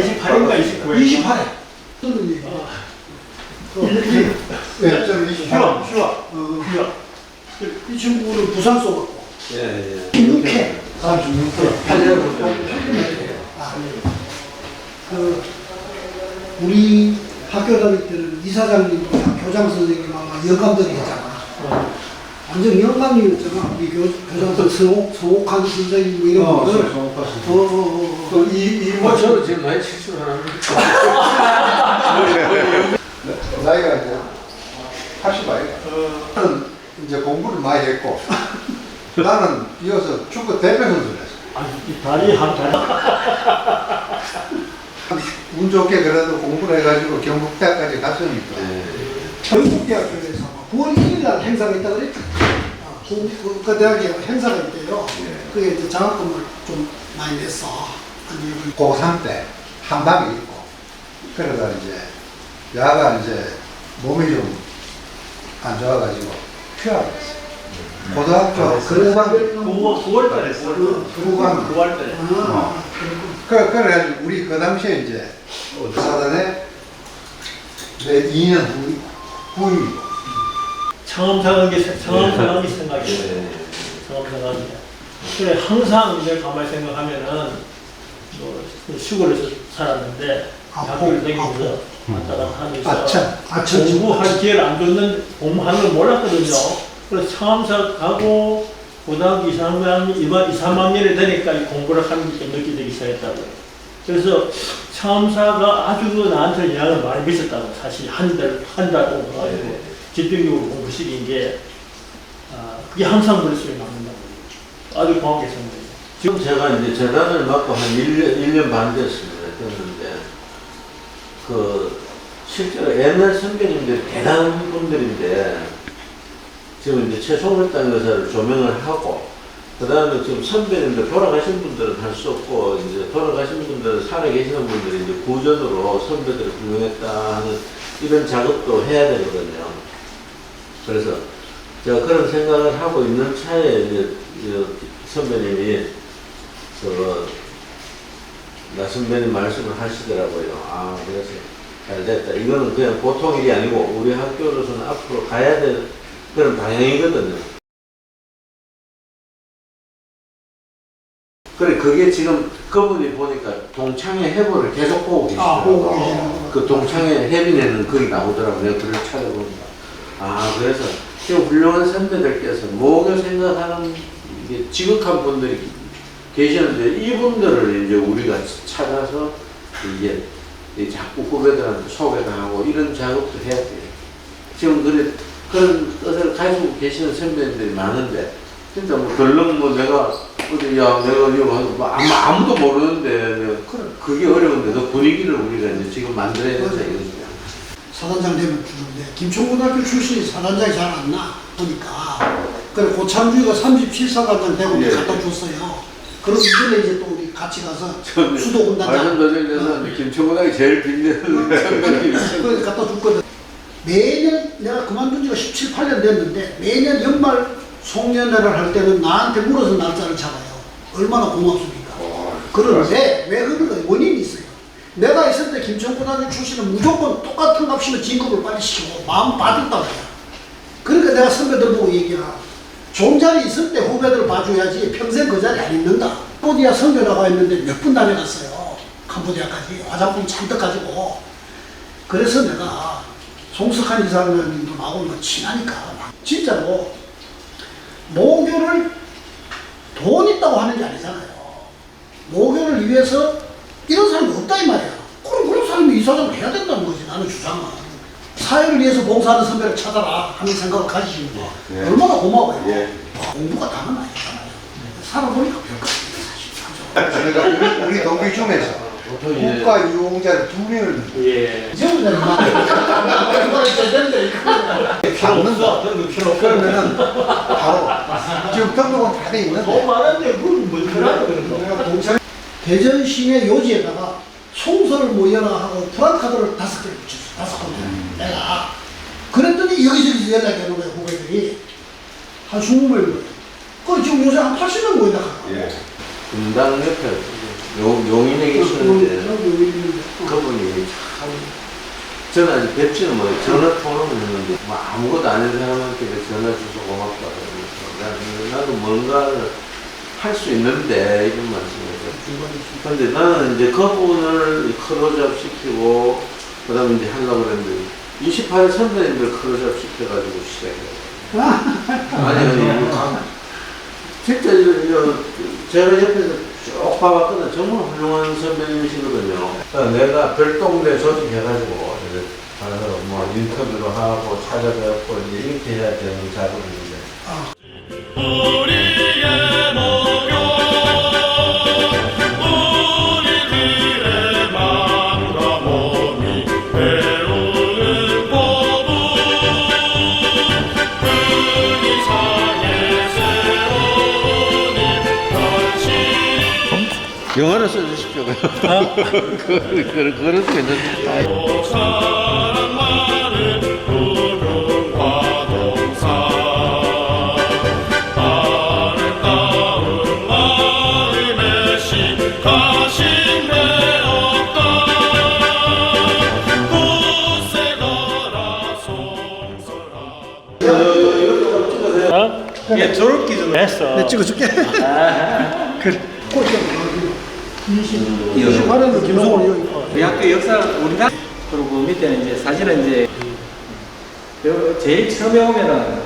28인가 29일 28회. 무슨 얘기? 이렇게 네, 좀 휴학 휴학 어, 휴학 이 친구는 부산 쏘고 예, 예. 6회. 36회 아, 그 우리 학교 다닐 때는 이사장님과 교장 선생님하고 영감들이 있잖아. 완전 교, 교장 선생 성옥, 성옥한 선생님 뭐 이런 분들. 어, 어, 어, 어. 이, 이, 뭐, 저는 지금 나이 70 하나입니다. 나이가 이제 80 아이가. 나는 이제 공부를 많이 했고, 나는 이어서 축구 대표 선수를 했어. 아이 다리 한 다리 운 좋게 그래도 공부를 해가지고 경북대학까지 갔으니까. 전국대학교에서 9월 1일 날 행사가 있다 그랬죠. 아, 그, 그, 그 대학에 행사가 있대요. 그게 이제 장학금을 좀 많이 냈어. 한 일본 고3 때 한방이 있고, 그러다 이제, 야가 이제 몸이 좀 안 좋아가지고 휴학을 했어. 고등학교 그러방 9월 9월 달에 했어 그거가- 9월 달에. 아, 그렇군. 그, 그래가지고 우리 그 당시에 이제 사단에 내 2년 후, 후임이고 처음 생각이 처음 생각이 생각이 예. 처음 생각이 그래 항상 이제 가만히 생각하면은 뭐 시골에서 살았는데 아, 학교를 아, 다니면서 왔다 갔다 하면서 아참. 공부할 기회를 안 줬는 공부하는 걸 몰랐거든요. 그래서 처음사 가고 고등학교 2, 3학년, 2, 3학년이 되니까 이 공부를 하는 게 느껴지기 시작했다고요. 그래서 처음사가 아주 나한테 영향을 많이 미쳤다고 사실 한 달, 한달 공부가지고 집중적으로 공부 시킨 게 아, 그게 항상 머릿속에 남는다고 아주 고맙게 생각해요. 지금 제가 이제 재단을 맡고 한 1년, 1년 반 됐습니다. 됐는데, 그, 실제로 옛날 선배님들 대단한 분들인데, 지금 이제 최송월당 의사를 조명을 하고, 그 다음에 지금 선배님들 돌아가신 분들은 할 수 없고, 이제 돌아가신 분들은 살아 계시는 분들이 이제 구전으로 선배들을 훌륭했다 하는 이런 작업도 해야 되거든요. 그래서 제가 그런 생각을 하고 있는 차에 이제 이 선배님이 그, 나 선배님 말씀을 하시더라고요. 아, 그래서 잘 됐다. 이거는 그냥 보통 일이 아니고 우리 학교로서는 앞으로 가야 될 그런 방향이거든요. 그래, 그게 지금 그분이 보니까 동창회 해보를 계속 보고 아, 계시더라고요. 계시는 그 동창회 해빈에는 거기 나오더라고요. 내가 글을 찾아보니까. 아, 그래서 지금 훌륭한 선배들께서 뭐가 생각하는 지극한 분들이 계시는데 이분들을 이제 우리가 찾아서 이제 이 자꾸 후배들한테 소개도 하고 이런 작업도 해야 돼요. 지금 그래, 그런 뜻을 가지고 계시는 선배님들이 많은데 진짜 뭐 덜렁 뭐 내가 어디 야 내가 이거 뭐 아무, 아무도 모르는데 그래, 그게 어려운데 그 분위기를 우리가 이제 지금 만들어야 된다 이거죠. 사단장 되면 주는데 김천고등학교 출신이 사단장이 잘 안 나 보니까 그래 고참주의가 37사단장 되고 예. 갖다 줬어요. 그럼 이전에 이제 또 우리 같이 가서 수도군단장 말씀드리면서 김청곤하기 제일 빛나는 선배님이 그걸 갖다 줬거든. 매년 내가 그만둔 지가 17, 8년 됐는데 매년 연말 송년회를 할 때는 나한테 물어서 날짜를 잡아요. 얼마나 고맙습니까? 그런데 왜 그런가 원인이 있어요. 내가 있을 때 김천고등학교 출신은 무조건 똑같은 값이면 진급을 빨리 시키고 마음 말이야. 그러니까 내가 선배들 보고 얘기하라. 좋은 자리 있을 때 후배들 봐줘야지 평생 그 자리 안 있는다. 캄보디아 선교 나가 있는데 몇 분 다녀갔어요. 캄보디아까지 화장품 잔뜩 가지고. 그래서 내가 송석한 나오고 뭐 친하니까 진짜로 모교를 돈 있다고 하는 게 아니잖아요. 모교를 위해서 이런 사람이 없다 이 말이야. 사람이 이사장을 해야 된다는 거지 나는 주장은. 사회를 위해서 봉사하는 선배를 찾아라 하는 생각을 가지시는 거 예. 얼마나 고마워요. 예. 공부가 다는 아니잖아요. 살아보니까 별거 아니에요 사실. 그러니까 우리, 우리 동기 중에서 국가 유공자를 두 명을 예. 이제부터. 그런 거 필요 없어. 그러면은 바로 지금 등록은 다돼돈 있는데 많은데 그건 뭐 필요하다 그런 거. 내가 동창 대전 시내 요지에다가 송설 모여라 하고 프랑카드를 다섯 개를 붙였어. 다섯 개. 내가. 그랬더니 여기저기서 연락이 오는 거야, 후배들이. 한 20명 모여. 그 지금 요새 한 80명 모인다. 예. 분당 옆에 용, 용인에 계시는데 어. 그분이 참 저는 아직 뵙지는 못해 전화 통화는 했는데 뭐 아무것도 아닌 사람한테 전화 주셔서 고맙다 그러면서 나도 뭔가를 할 수 있는데 이런 말씀이죠. 근데 나는 이제 그분을 클로즈업 시키고 그다음에 이제 하려고 그랬는데 28일 선배님들 클로즈업 시켜가지고 시작해요. 아니 아니 아, 진짜 이거, 제가 옆에서 쭉 봐봤거든 정말 훌륭한 선배님이시거든요. 그러니까 내가 별동대 조직해가지고 이제 다른 뭐 인터뷰도 하고 찾아뵙고 이제 이렇게 해야 되는 작업인데 우 그, 그, 굳세거라 송설하고 어? 얘 졸업 기준 했어. 내 찍어줄게. 그래. 꼴찌 28년도 김성원 여기. 우리 학교 역사 우리나라 그리고 밑에는 이제 사실은 이제 그 제일 처음에 오면은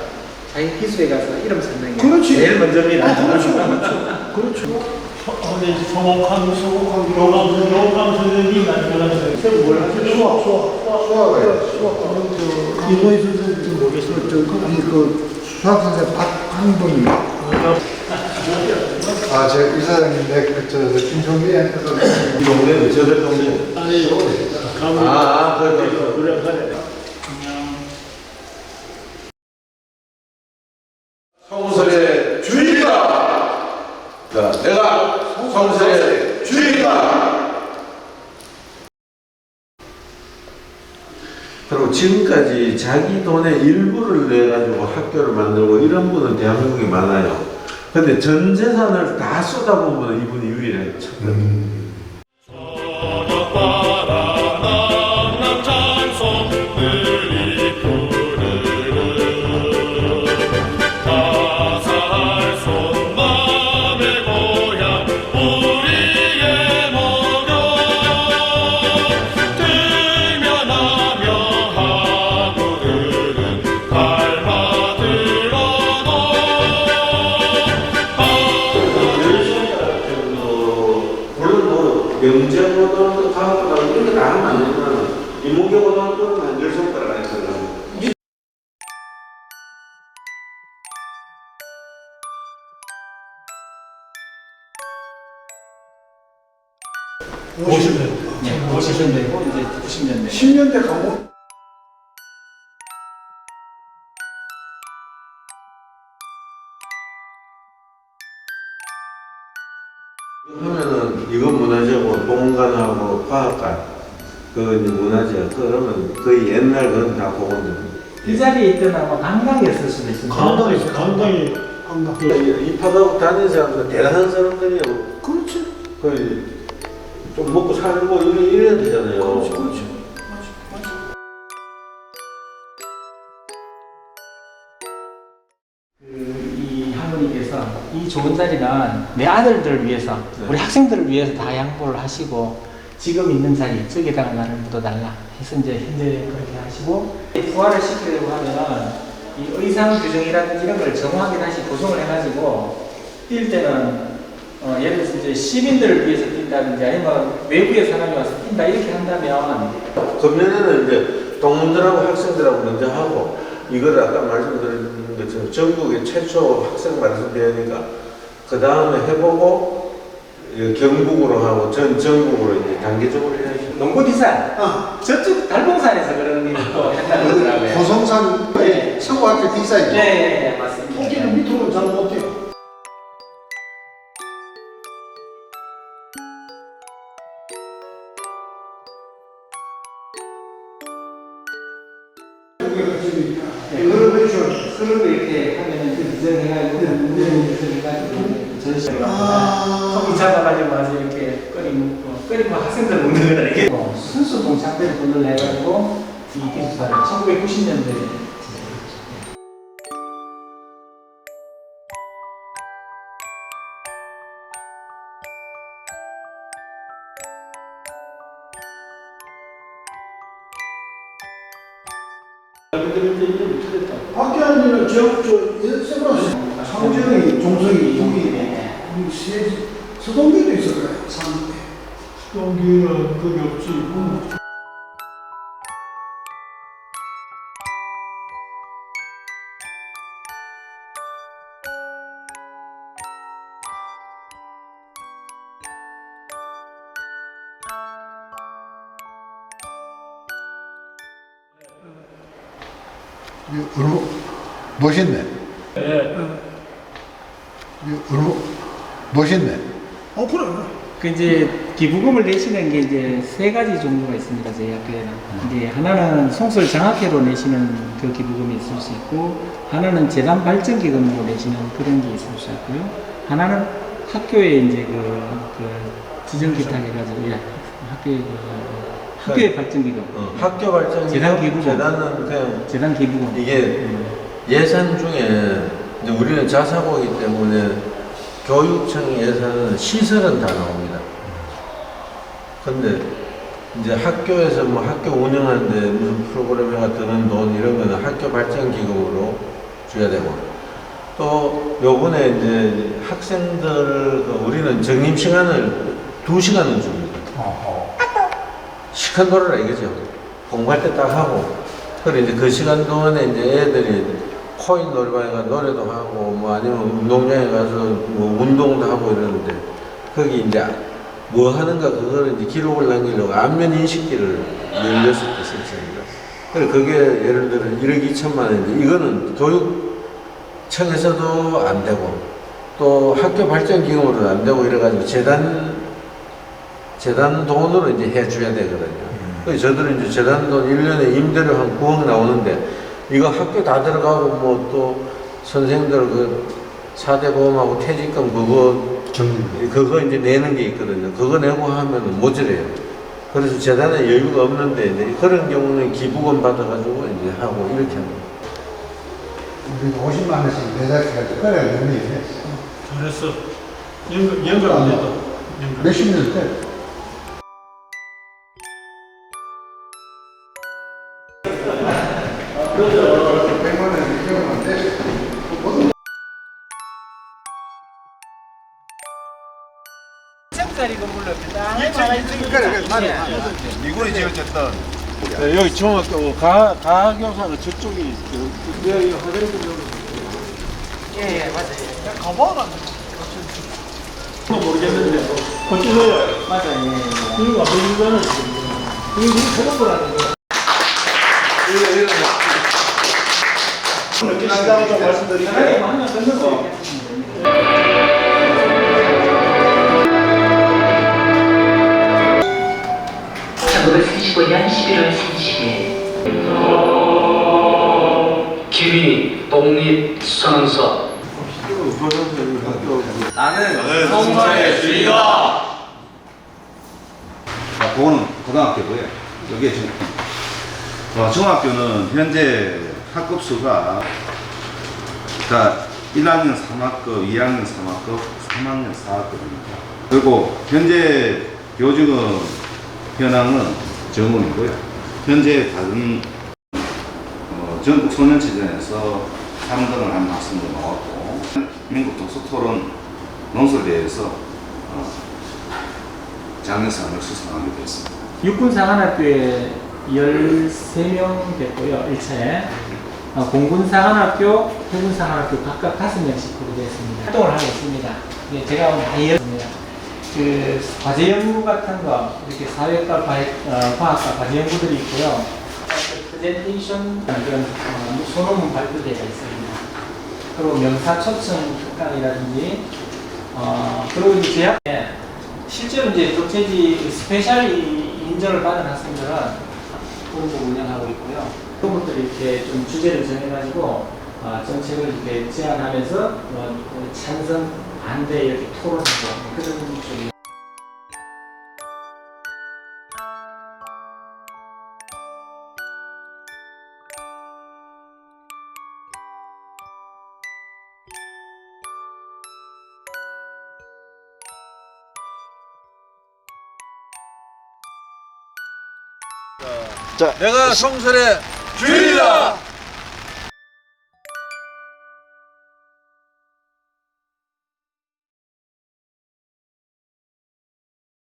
자기 기수에 가서 이름 찾는 게 그렇지. 제일 먼저입니다. 아, 그렇죠, 그렇죠. 그렇죠. 어, 근데 이제 성옥한 성옥한 교감 교감 선생님 아니면 선생님 뭘 하세요? 수학, 수학, 수학, 수학. 저 이거에 선생님 모르겠어요. 저그 수학 선생 박한범이 아, 저 이사장님, 내, 그, 저, 저, 김종민한테 이 동네는 저들 동네. 아니 가면 아, 아, 그래. 그래 그래. 성설의 주인이다. 자, 내가 성설의 주인이다. 그리고 지금까지 자기 돈의 일부를 내가지고 학교를 만들고 이런 분은 대한민국에 많아요. 근데 전 재산을 다 분은 이분이 유일해요. 저 인문계고등학교는 한 열 손가락 안에 들어가요. 네, 50년대고 이제 90년대. 10년대 강원. 하면 그 이제 문화재 그러면 거의 옛날 그건 다 복원됩니다. 이 자리에 있던 아마 관광이었을 수도 있습니다. 강당이 강당이 한강. 입학하고 다니는 사람들 대단한 사람들이요. 그렇지. 거의 좀 먹고 살고 이래, 이래야 되잖아요. 그렇지, 그렇지. 그이 할머니께서 이 좋은 자리는 내 아들들을 위해서 네. 우리 학생들을 위해서 다 양보를 하시고 지금 있는 자리 저기다가 나를 묻어달라 해서 이제 현재 그렇게 하시고 부활을 시키려고 하면은 이 의상 규정이라든지 이런 걸 정확하게 다시 구성을 해가지고 뛸 때는 어, 예를 들어서 이제 시민들을 위해서 뛴다든지 아니면 외부의 사람이 와서 뛴다 이렇게 한다면 금년에는 이제 동문들하고 학생들하고 먼저 하고 이걸 아까 말씀드린 것처럼 전국의 최초 학생 말씀대회니까 그 다음에 해보고 이 경북으로 하고 전 전국으로 이제 단계적으로 해야죠. 농구 디산 아, 저쪽 달봉산에서 그런 일을 또 한다고 그러더라고요. 고성산, 네. 서구학교 디자인. 네, 네, 네, 맞습니다. 토끼는 밑으로는 잘 먹고 끓이고 학생들 먹는 거다 이게 어, 순수 동창들을 내가지고 이 기숙사를 1990년도에 그때 이제 못했다. 박기환이는 저, 저, 세브란스, 상정이, 종성이, 동이, 이 세, 서동기도 있을 거예요, 상대. 동기는 그게 없지. 얼마 멋있네. 예. 이거 얼마 멋있네. 어, 그래. 그 이제 기부금을 내시는 게 이제 세 가지 종류가 있습니다 저희 학교에는. 이제 하나는 송설 장학회로 내시는 그 기부금이 있을 수 있고 하나는 재단 발전 기금으로 내시는 그런 게 있을 수 있고요. 하나는 학교에 이제 그, 그 지정 기탁 해가지고 예, 학교에 그, 그 학교의 발전 기금. 어, 학교 발전 재단 기부금. 재단은 그냥 재단 기부금. 이게 예산 중에 이제 우리는 자사고이기 때문에 교육청 예산은 시설은 다 나옵니다. 근데 이제 학교에서 뭐 학교 운영하는데 무슨 프로그램에가 드는 돈 이런 거는 학교 발전 기금으로 줘야 되고 또 요번에 이제 학생들 그 우리는 적립 시간을 두 시간을 줍니다. 시간 놀아라 이거죠. 공부할 때 딱 하고. 그래 이제 그 시간 동안에 이제 애들이 코인 놀이방에 가 노래도 하고 뭐 아니면 운동장에 가서 뭐 운동도 하고 이러는데 거기 이제 뭐 하는가 그거를 이제 기록을 남기려고 안면 인식기를 16대 설치합니다. 그래 그게 예를 들어 1억 2천만 원인데 이거는 교육청에서도 안 되고 또 학교 발전 기금으로도 안 되고 이래가지고 재단 재단 돈으로 이제 해줘야 되거든요. 그래서 저들은 이제 재단 돈 1년에 임대료 한 9억 나오는데 이거 학교 다 들어가고 뭐 또 선생님들 그 4대 보험하고 퇴직금 그거 그거 이제 내는 게 있거든요. 그거 내고 하면 모자래요. 그래서 재단에 여유가 없는데 이제 그런 경우는 기부금 받아가지고 이제 하고 이렇게 합니다. 우리 50만 원씩 돼. 그래, 의미 있네. 잘했어. 연결, 연결 안 됐다. 연결. 몇십 년 때. 미군이 지어졌던 네, 여기 중학교 가 가학교사는 저쪽이 여기 화장실 예예 맞아요. 가봐라. 모르겠는데 뭐, 거칠어요. 맞아요. 이유가 보이는 이거 새로운 거라는 거. 이거 이거. 예, 예. 남자분 좀 말씀드리면 하나 끝내고. 2015년 11월 30일. 기위 독립 선언서. 나는 성서의 주의다. 아, 그거는 고등학교고요. 여기에 지금. 와, 중학교는 현재 학급 수가 그러니까 1학년 3학급, 2학년 3학급, 3학년 4학급입니다. 그리고 현재 교직원 현황은 정원이고요. 현재 다른 어, 전국 소년체전에서 3등을 한 학생도 나왔고 민국 독서토론 논술대회에서 어, 장려상을 수상하게 됐습니다. 육군사관학교에 13명 됐고요, 1차에. 어, 공군사관학교, 해군사관학교 각각 5명씩 구비되었습니다. 활동을 하고 있습니다. 예, 제가 많이 그 과제 연구 같은 거, 이렇게 사회과, 과, 어, 과학과 과제 연구들이 있고요. 프레젠테이션 그런 어, 소논문 발표대가 있습니다. 그리고 명사 초청 특강이라든지 어, 그리고 이제 제약에 실제로 이제 독재지 스페셜 이- 인정을 받은 학생들은 그런 거 운영하고 있고요. 그런 것들 이렇게 좀 주제를 정해가지고 어, 정책을 이렇게 제안하면서 어, 찬성 반대 이렇게 토론하고 그런 쪽이 내가 성설의 주인이다.